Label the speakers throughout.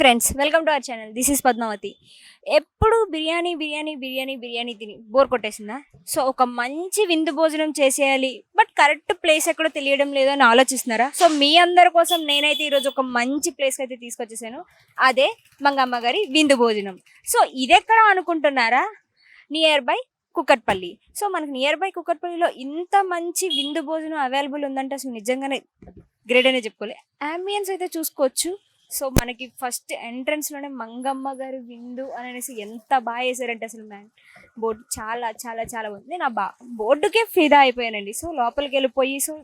Speaker 1: Friends welcome to our channel this is Padmavathi ఎప్పుడు బిర్యానీ బిర్యానీ బిర్యానీ బిర్యానీ తిని bore కొట్టేసిందా? So ఒక మంచి విందు భోజనం చేసేయాలి బట్ కరెక్ట్ ప్లేస్ ఎక్కడో తెలియడం లేదో అని ఆలోచిస్తున్నారా? సో మీ అందరి కోసం నేనైతే ఈరోజు ఒక మంచి ప్లేస్కి అయితే తీసుకొచ్చేసాను. అదే మంగమ్మ గారి విందు భోజనం. సో ఇదెక్కడ అనుకుంటున్నారా? Near by Kukatpally. సో మనకి నియర్ బై కుక్కట్పల్లిలో ఇంత మంచి విందు భోజనం అవైలబుల్ ఉందంటే అసలు నిజంగానే గ్రేట్ అనే చెప్పుకోవాలి అంబియన్స్ అయితే చూసుకోవచ్చు. సో మనకి ఫస్ట్ ఎంట్రన్స్లోనే మంగమ్మ గారు విందు అని అనేసి ఎంత బాగా వేసారంటే అసలు మ్యాన్ బోర్డు చాలా చాలా చాలా బాగుంది. నేను ఆ బా బోర్డుకే ఫిదా అయిపోయానండి. సో లోపలికి వెళ్ళిపోయి సో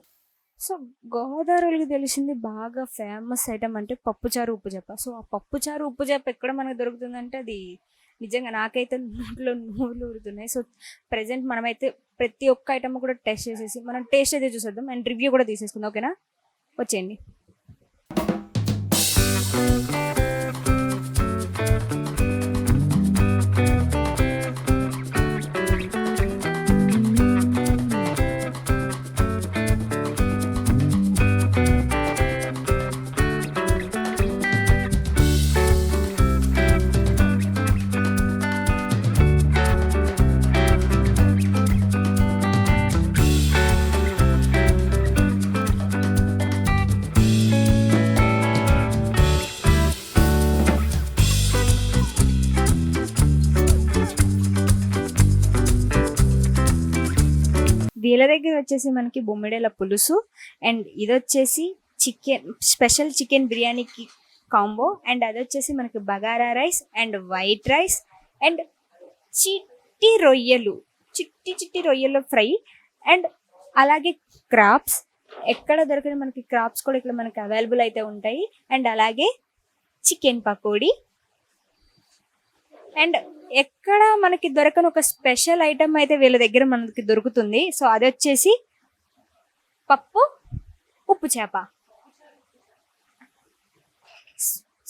Speaker 1: సో గోదావరికి తెలిసింది బాగా ఫేమస్ ఐటమ్ అంటే పప్పుచారు ఉప్పు చెప్ప సో ఆ పప్పుచారు ఉప్పు చెప్ప ఎక్కడ మనకు దొరుకుతుందంటే అది నిజంగా నాకైతే నోట్లో నూలు ఊరుతున్నాయి. సో ప్రజెంట్ మనమైతే ప్రతి ఒక్క ఐటమ్ కూడా టెస్ట్ చేసేసి మనం టేస్ట్ అయితే చూసేద్దాం అండ్ రివ్యూ కూడా తీసేసుకుందాం ఓకేనా? వచ్చేయండి. వీళ్ళ దగ్గర వచ్చేసి మనకి బొమ్మిడేల పులుసు అండ్ ఇది వచ్చేసి చికెన్ స్పెషల్ చికెన్ బిర్యానీకి కాంబో అండ్ అది వచ్చేసి మనకి bagara rice and white rice and చిట్టి రొయ్యలు చిట్టి చిట్టి రొయ్యలు ఫ్రై అండ్ అలాగే క్రాప్స్. ఎక్కడ దొరికిన మనకి క్రాప్స్ కూడా ఇక్కడ మనకి అవైలబుల్ అయితే ఉంటాయి అండ్ అలాగే చికెన్ పకోడీ అండ్ ఎక్కడ మనకి దొరకని ఒక స్పెషల్ ఐటమ్ అయితే వీళ్ళ దగ్గర మనకి దొరుకుతుంది. సో అది వచ్చేసి పప్పు ఉప్పు చేప.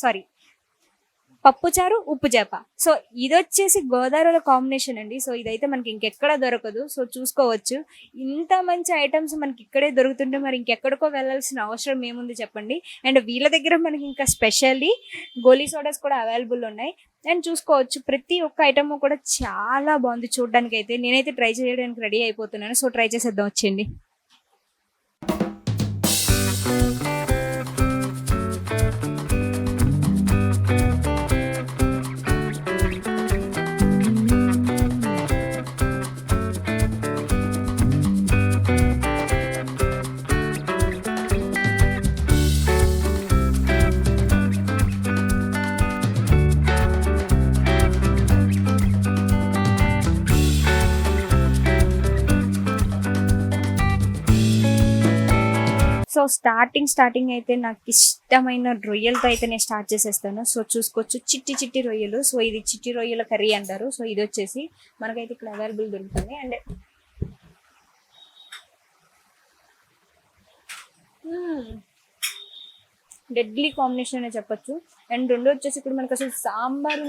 Speaker 1: సారీ పప్పుచారు ఉప్పు చేప. సో ఇది వచ్చేసి గోదావరిలో కాంబినేషన్ అండి. సో ఇదైతే మనకి ఇంకెక్కడ దొరకదు. సో చూసుకోవచ్చు. ఇంత మంచి ఐటమ్స్ మనకి ఇక్కడే దొరుకుతుంటే మరి ఇంకెక్కడికో వెళ్ళాల్సిన అవసరం ఏముంది చెప్పండి? అండ్ వీళ్ళ దగ్గర మనకి ఇంకా స్పెషల్లీ గోలీ సోడాస్ కూడా అవైలబుల్ ఉన్నాయి. అండ్ చూసుకోవచ్చు ప్రతి ఒక్క ఐటమ్ కూడా చాలా బాగుంది చూడడానికి అయితే నేనైతే ట్రై చేయడానికి రెడీ అయిపోతున్నాను. సో ట్రై చేసేద్దాం వచ్చేయండి. సో స్టార్టింగ్ స్టార్టింగ్ అయితే నాకు ఇష్టమైన రొయ్యలతో అయితే నేను స్టార్ట్ చేసేస్తాను. సో చూసుకోవచ్చు చిట్టి చిట్టి రొయ్యలు. సో ఇది చిట్టి రొయ్యల కర్రీ అంటారు. సో ఇది వచ్చేసి మనకైతే ఇక్కడ అవైలబుల్ దొరుకుతుంది. And hmm. డెడ్లీ కాంబినేషన్ అనే చెప్పొచ్చు. అండ్ రెండు వచ్చేసి ఇక్కడ మనకు అసలు సాంబారు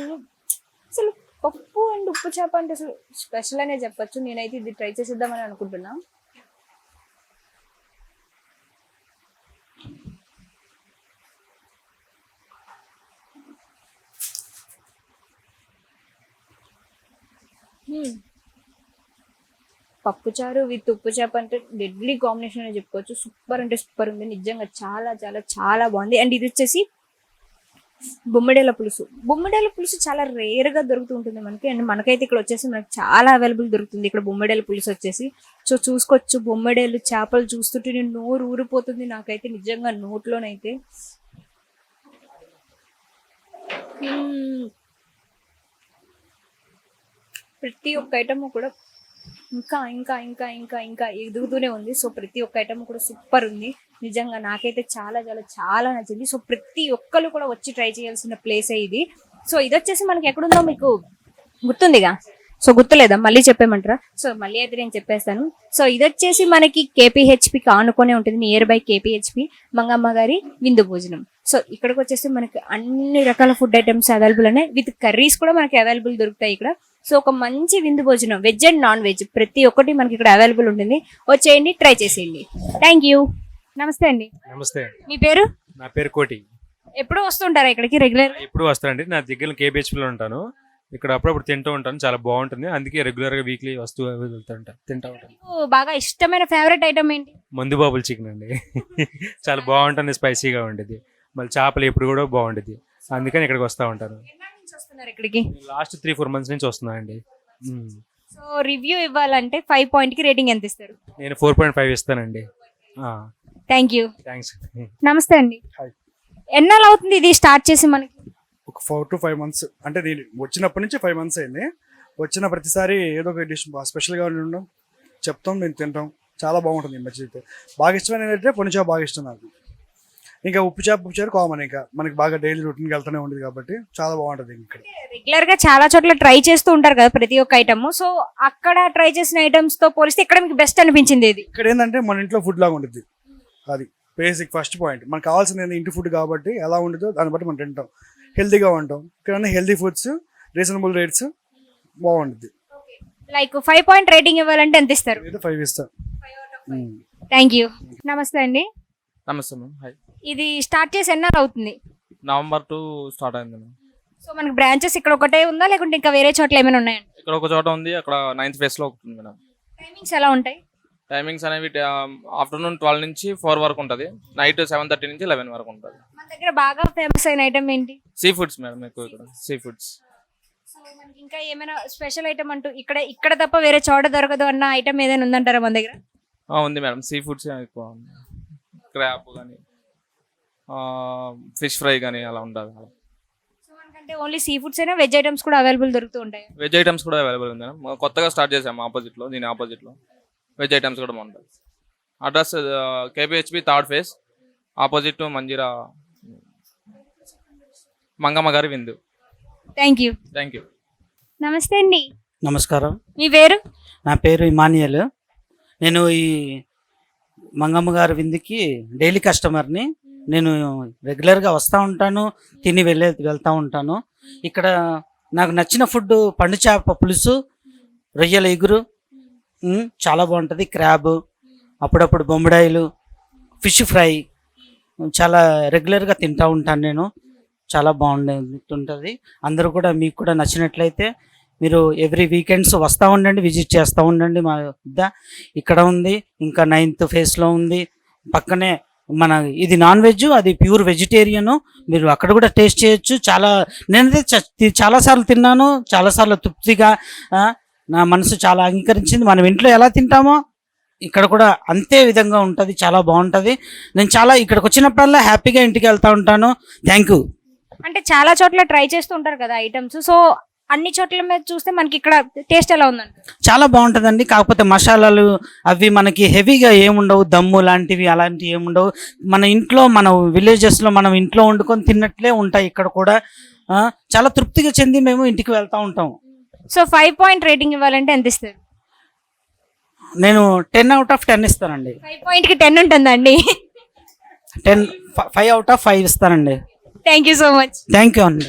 Speaker 1: అసలు పప్పు అండ్ ఉప్పు చేప అంటే అసలు స్పెషల్ అనే చెప్పొచ్చు. నేనైతే ఇది ట్రై చేసేద్దామని అనుకుంటున్నాను పప్పుచారు విత్ ఉప్పు చేప అంటే డెడ్లీ కాంబినేషన్ అని చెప్పుకోవచ్చు. సూపర్ అంటే సూపర్ ఉంది. నిజంగా చాలా చాలా చాలా బాగుంది. అండ్ ఇది వచ్చేసి బొమ్మిడేల పులుసు. బొమ్మిడేల పులుసు చాలా రేర్గా దొరుకుతూ ఉంటుంది మనకి. అండ్ మనకైతే ఇక్కడ వచ్చేసి మనకు చాలా అవైలబుల్ దొరుకుతుంది. ఇక్కడ బొమ్మిడేల పులుసు వచ్చేసి. సో చూసుకోవచ్చు బొమ్మిడేలు చేపలు చూస్తుంటే నేను నోరు ఊరిపోతుంది నాకైతే నిజంగా నోట్లోనైతే. Hmm. ప్రతి ఒక్క ఐటమ్ కూడా ఇంకా ఇంకా ఇంకా ఇంకా ఇంకా ఎదుగుతూనే ఉంది. సో ప్రతి ఒక్క ఐటమ్ కూడా సూపర్ ఉంది. నిజంగా నాకైతే చాలా చాలా చాలా నచ్చింది. సో ప్రతి ఒక్కరు కూడా వచ్చి ట్రై చేయాల్సిన ప్లేసే ఇది. సో ఇది వచ్చేసి మనకి ఎక్కడుందో మీకు గుర్తుందిగా? సో గుర్తులేదా? మళ్ళీ చెప్పేమంటారా సో మళ్ళీ అయితే నేను చెప్పేస్తాను. సో ఇది వచ్చేసి మనకి కేపీహెచ్పికి ఆనుకునే ఉంటుంది. నియర్ బై కేపీహెచ్పి మంగమ్మ గారి విందు భోజనం. సో ఇక్కడికి వచ్చేసి మనకి అన్ని రకాల ఫుడ్ ఐటమ్స్ అవైలబుల్ ఉన్నాయి. విత్ కర్రీస్ కూడా మనకి అవైలబుల్ దొరుకుతాయి ఇక్కడ. సో ఒక మంచి విందు భోజనం వెజ్ అండ్ నాన్ వెజ్ ప్రతి ఒక్కటి మనకి ఇక్కడ అవైలబుల్ ఉంటుంది. వచ్చేయండి ట్రై చేసేయండి. థ్యాంక్ యూ నమస్తే అండి.
Speaker 2: నమస్తే.
Speaker 1: మీ పేరు?
Speaker 2: నా పేరు కోటి.
Speaker 1: ఎప్పుడు వస్తుంటారా ఇక్కడికి రెగ్యులర్
Speaker 2: ఎప్పుడు వస్తానండి. నా దగ్గర కేబిహెచ్పిలో ఉంటాను. ఇక్కడ అప్పుడప్పుడు తింటూ ఉంటాను. చాలా బాగుంటుంది. అందుకే రెగ్యులర్గా వీక్లీ వస్తూ వెళ్తూ ఉంటాను తింటూ ఉంటాను.
Speaker 1: బాగా ఇష్టమైన ఫేవరెట్ ఐటమ్ ఏంటి?
Speaker 2: మందు బాబుల్ చికెన్ అండి. చాలా బాగుంటుంది స్పైసీగా ఉండేది. మళ్ళీ చేపలు ఎప్పుడు కూడా బాగుండేది. అందుకని ఇక్కడికి వస్తూ ఉంటాను.
Speaker 1: వస్తున్నారు ఇక్కడికి?
Speaker 2: లాస్ట్ త్రీ ఫోర్ మంత్స్ నుంచి వస్తున్నానండి మ్మ్.
Speaker 1: సో రివ్యూ ఇవ్వాలంటే ఫైవ్ పాయింట్కి రేటింగ్ ఎంత ఇస్తారు?
Speaker 2: నేను ఫోర్ పాయింట్ ఫైవ్ ఇస్తానండి.
Speaker 1: Thank you.
Speaker 2: థ్యాంక్స్.
Speaker 1: నమస్తే అండి. ఎన్నాళ్ళు అవుతుంది ఇది స్టార్ట్ చేసి మనకి?
Speaker 3: ఒక ఫోర్ టు ఫైవ్ మంత్స్. అంటే నేను వచ్చినప్పటి నుంచి ఫైవ్ మంత్స్ అయింది. వచ్చిన ప్రతిసారి ఏదో ఒక డిష్ స్పెషల్గా ఉండడం చెప్తాం మేము తింటాం. చాలా బాగుంటుంది ఈ మధ్య అయితే. బాగా ఇష్టమైన ఏంటంటే పొని చేప బాగా ఇష్టం నాకు. ఇంకా ఉప్పు చేప ఉప్పు చేప కామన్ ఇంకా. మనకి బాగా డైలీ రొటీన్కి వెళ్తూనే ఉంటుంది కాబట్టి చాలా బాగుంటుంది ఇక్కడ.
Speaker 1: రెగ్యులర్గా చాలా చోట్ల ట్రై చేస్తూ ఉంటారు కదా ప్రతి ఒక్క ఐటమ్ సో అక్కడ ట్రై చేసిన ఐటమ్స్తో పోలిస్తే ఇక్కడ మీకు బెస్ట్ అనిపించింది ఇది
Speaker 3: ఇక్కడ ఏంటంటే మన ఇంట్లో ఫుడ్ లాగా ఉంటుంది అది బేసిక్ ఫస్ట్ పాయింట్ మనకు కావాల్సింది ఏంది ఇంటి ఫుడ్ కాబట్టి ఎలా ఉంటుందో దాన్ని బట్టి మనం తింటాం. హెల్తీగా ఉంటాం. ఇక్కడ హెల్తీ ఫుడ్స్ రీజనబుల్ రేట్స్ బాగుంటుంది
Speaker 1: లైక్ ఫైవ్ పాయింట్ రేటింగ్ ఇవ్వాలంటే ఎంత ఇస్తారు?
Speaker 3: ఫైవ్ ఇస్తాం. ఉమ్.
Speaker 1: థ్యాంక్ యూ నమస్తే అండి.
Speaker 4: నమస్తే మ్యామ్. హాయ్
Speaker 1: ఇది స్టార్ట్ చేసి ఎన్నాళ్ళు అవుతుంది?
Speaker 4: నవంబర్ టూ స్టార్ట్ అయింది మ్యామ్.
Speaker 1: సో మనకి బ్రాంచెస్ ఇక్కడ ఒకటే ఉందా లేకుంటే ఇంకా వేరే చోట్ల ఏమైనా ఉన్నాయండి
Speaker 4: ఇక్కడ ఒక చోట ఉంది అక్కడ నైన్త్ ఫేస్లో ఒకటి ఉంది మేడం
Speaker 1: టైమింగ్స్ ఎలా ఉంటాయి?
Speaker 4: టైమింగ్స్ అనేవి ఆఫ్టర్నూన్ ట్వెల్వ్ నుంచి ఫోర్ వరకు ఉంటుంది నైట్ సెవెన్ థర్టీ నుంచి లెవెన్ వరకు ఉంటుంది.
Speaker 1: మన దగ్గర బాగా ఫేమస్ అయిన ఐటమ్ ఏంటి?
Speaker 4: సీ ఫుడ్స్ మేడం ఎక్కువ ఇక్కడ సీ ఫుడ్స్
Speaker 1: సో మనకి ఇంకా ఏమైనా స్పెషల్ ఐటమ్ అంటూ ఇక్కడ ఇక్కడ తప్ప వేరే చోట దొరకదు అన్న ఐటమ్ ఏదైనా ఉందంటారా మన దగ్గర?
Speaker 4: ఉంది మేడం సీ ఫుడ్స్ ఎక్కువ ఉంది. క్రాప్ కానీ ఫిష్ ఫ్రై కానీ అలా ఉంటుంది
Speaker 1: సో మనకంటే ఓన్లీ సీ ఫుడ్స్ అయినా వెజ్ ఐటమ్స్ కూడా అవైలబుల్ దొరుకుతూ ఉంటాయి.
Speaker 4: వెజ్ ఐటమ్స్ కూడా అవైలబుల్ ఉంది కొత్తగా స్టార్ట్ చేసాము ఆపోజిట్లో దీని ఆపోజిట్లో వెజ్ ఐటమ్స్ కూడా బాగుంటుంది address KPHB third phase opposite Manjeera Mangamma గారి విందు.
Speaker 1: థ్యాంక్ యూ
Speaker 4: థ్యాంక్ యూ
Speaker 1: నమస్తే అండి.
Speaker 5: నమస్కారం.
Speaker 1: మీ పేరు?
Speaker 5: నా పేరు ఇమానియల్. నేను ఈ మంగమ్మ గారి విందుకి డైలీ కస్టమర్ని నేను రెగ్యులర్గా వస్తూ ఉంటాను తిని వెళ్ళే వెళ్తూ ఉంటాను. ఇక్కడ నాకు నచ్చిన ఫుడ్ పండు చేప పులుసు రొయ్యల ఎగురు చాలా బాగుంటుంది. క్రాబ్ అప్పుడప్పుడు బొమ్మడాయిలు ఫిష్ ఫ్రై చాలా రెగ్యులర్గా తింటూ ఉంటాను నేను. చాలా బాగుంటుంది అందరూ కూడా మీకు కూడా నచ్చినట్లయితే మీరు ఎవ్రీ వీకెండ్స్ వస్తూ ఉండండి విజిట్ చేస్తూ ఉండండి. మా వద్ద ఇక్కడ ఉంది ఇంకా నైన్త్ ఫేస్లో ఉంది. పక్కనే మన ఇది నాన్ వెజ్ అది ప్యూర్ వెజిటేరియను మీరు అక్కడ కూడా టేస్ట్ చేయొచ్చు. చాలా నేనైతే చాలాసార్లు తిన్నాను చాలాసార్లు తృప్తిగా నా మనసు చాలా అంగీకరించింది. మనం ఇంట్లో ఎలా తింటామో ఇక్కడ కూడా అంతే విధంగా ఉంటుంది చాలా బాగుంటుంది. నేను చాలా ఇక్కడికి వచ్చినప్పుడల్లా హ్యాపీగా ఇంటికి వెళ్తూ ఉంటాను. Thank you.
Speaker 1: అంటే చాలా చోట్ల ట్రై చేస్తూ ఉంటారు కదా ఐటమ్స్. సో అన్ని చోట్ల మీద చూస్తే మనకి ఇక్కడ టేస్ట్ ఎలా ఉందండి?
Speaker 5: చాలా బాగుంటుందండి. కాకపోతే మసాలాలు అవి మనకి హెవీగా ఏముండవు. దమ్ము లాంటివి అలాంటివి ఏముండవు. మన ఇంట్లో మన విలేజెస్లో మనం ఇంట్లో వండుకొని తిన్నట్లే ఉంటాయి ఇక్కడ కూడా. చాలా తృప్తిగా చెంది మేము ఇంటికి వెళ్తూ ఉంటాం.
Speaker 1: సో ఫైవ్ పాయింట్ రేటింగ్ ఇవ్వాలంటే ఎంత ఇస్తారు?
Speaker 5: నేను టెన్ అవుట్ ఆఫ్ టెన్ ఇస్తానండి.
Speaker 1: ఫైవ్ పాయింట్కి టెన్ ఉంటుందండి.
Speaker 5: Ten five out of five ఇస్తానండి.
Speaker 1: Thank you so much.
Speaker 5: Thank you అండి.